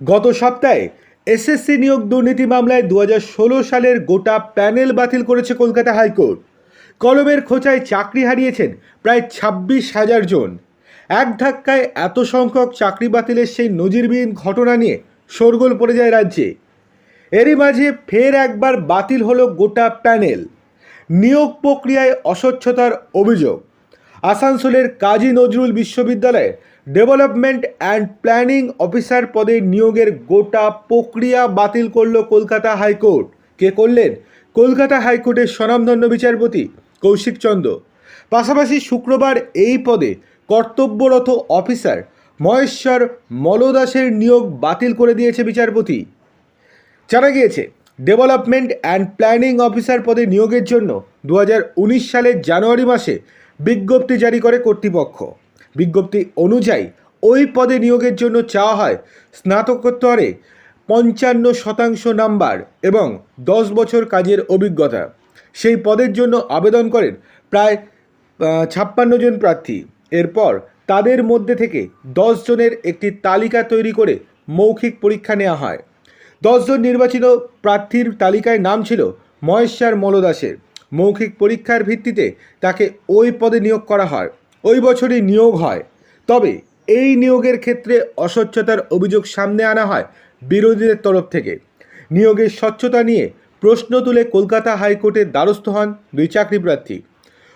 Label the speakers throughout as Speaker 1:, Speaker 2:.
Speaker 1: গত সপ্তাহে এসএসসি নিয়োগ দুর্নীতি মামলায় দু হাজার ষোলো সালের গোটা প্যানেল বাতিল করেছে কলকাতা হাইকোর্ট। কলমের খোঁচায় চাকরি হারিয়েছেন প্রায় ছাব্বিশ হাজার জন। এক ধাক্কায় এত সংখ্যক চাকরি বাতিলের সেই নজিরবিহীন ঘটনা নিয়ে শোরগোল পড়ে যায় রাজ্যে। এরই মাঝে ফের একবার বাতিল হলো গোটা প্যানেল। নিয়োগ প্রক্রিয়ায় অস্বচ্ছতার অভিযোগ। আসানসোলের কাজী নজরুল বিশ্ববিদ্যালয়ে ডেভেলপমেন্ট অ্যান্ড প্ল্যানিং অফিসার পদে নিয়োগের গোটা প্রক্রিয়া বাতিল করল কলকাতা হাইকোর্ট। কে করলেন? কলকাতা হাইকোর্টের স্বনামধন্য বিচারপতি কৌশিক চন্দ্র। পাশাপাশি শুক্রবার এই পদে কর্তব্যরত অফিসার মহেশ্বর মলদাসের নিয়োগ বাতিল করে দিয়েছে বিচারপতি। জানা গিয়েছে, ডেভেলপমেন্ট অ্যান্ড প্ল্যানিং অফিসার পদে নিয়োগের জন্য দু হাজার উনিশ সালের জানুয়ারি মাসে বিজ্ঞপ্তি জারি করে কর্তৃপক্ষ। বিজ্ঞপ্তি অনুযায়ী ওই পদে নিয়োগের জন্য চাওয়া হয় স্নাতকোত্তরে পঞ্চান্ন শতাংশ নাম্বার এবং দশ বছর কাজের অভিজ্ঞতা। সেই পদের জন্য আবেদন করেন প্রায় ছাপ্পান্ন জন প্রার্থী। এরপর তাদের মধ্যে থেকে দশ জনের একটি তালিকা তৈরি করে মৌখিক পরীক্ষা নেওয়া হয়। দশজন নির্বাচিত প্রার্থীর তালিকায় নাম ছিল মহেশ্বর মলদাসের। মৌখিক পরীক্ষার ভিত্তিতে তাকে ওই পদে নিয়োগ করা হয়। ওই বছরই নিয়োগ হয়। তবে এই নিয়োগের ক্ষেত্রে অস্বচ্ছতার অভিযোগ সামনে আনা হয় বিরোধীদের তরফ থেকে। নিয়োগের স্বচ্ছতা নিয়ে প্রশ্ন তুলে কলকাতা হাইকোর্টের দ্বারস্থ হন দুই চাকরি প্রার্থী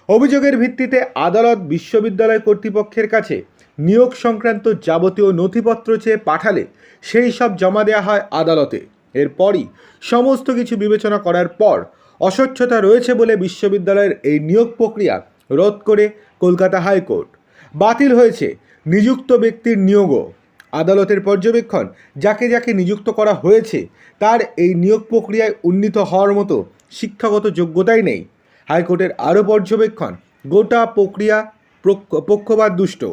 Speaker 1: অভিযোগের ভিত্তিতে আদালত বিশ্ববিদ্যালয় কর্তৃপক্ষের কাছে নিয়োগ সংক্রান্ত যাবতীয় নথিপত্র চেয়ে পাঠালে সেই সব জমা দেওয়া হয় আদালতে। এরপরই সমস্ত কিছু বিবেচনা করার পর অস্বচ্ছতা রয়েছে বলে বিশ্ববিদ্যালয়ের এই নিয়োগ প্রক্রিয়া রদ করে কলকাতা হাইকোর্ট। বাতিল হয়েছে নিযুক্ত ব্যক্তির নিয়োগও। আদালতের পর্যবেক্ষণ, যাকে যাকে নিযুক্ত করা হয়েছে, তার এই নিয়োগ প্রক্রিয়ায় উন্নীত হওয়ার মতো শিক্ষাগত যোগ্যতাই নেই। হাইকোর্টের আরও পর্যবেক্ষণ, গোটা প্রক্রিয়া প্রক- পক্ষপাত দুষ্ট,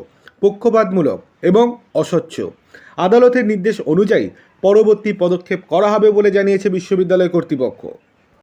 Speaker 1: পক্ষপাতমূলক এবং অস্বচ্ছ। আদালতের নির্দেশ অনুযায়ী পরবর্তী পদক্ষেপ করা হবে বলে জানিয়েছে বিশ্ববিদ্যালয় কর্তৃপক্ষ।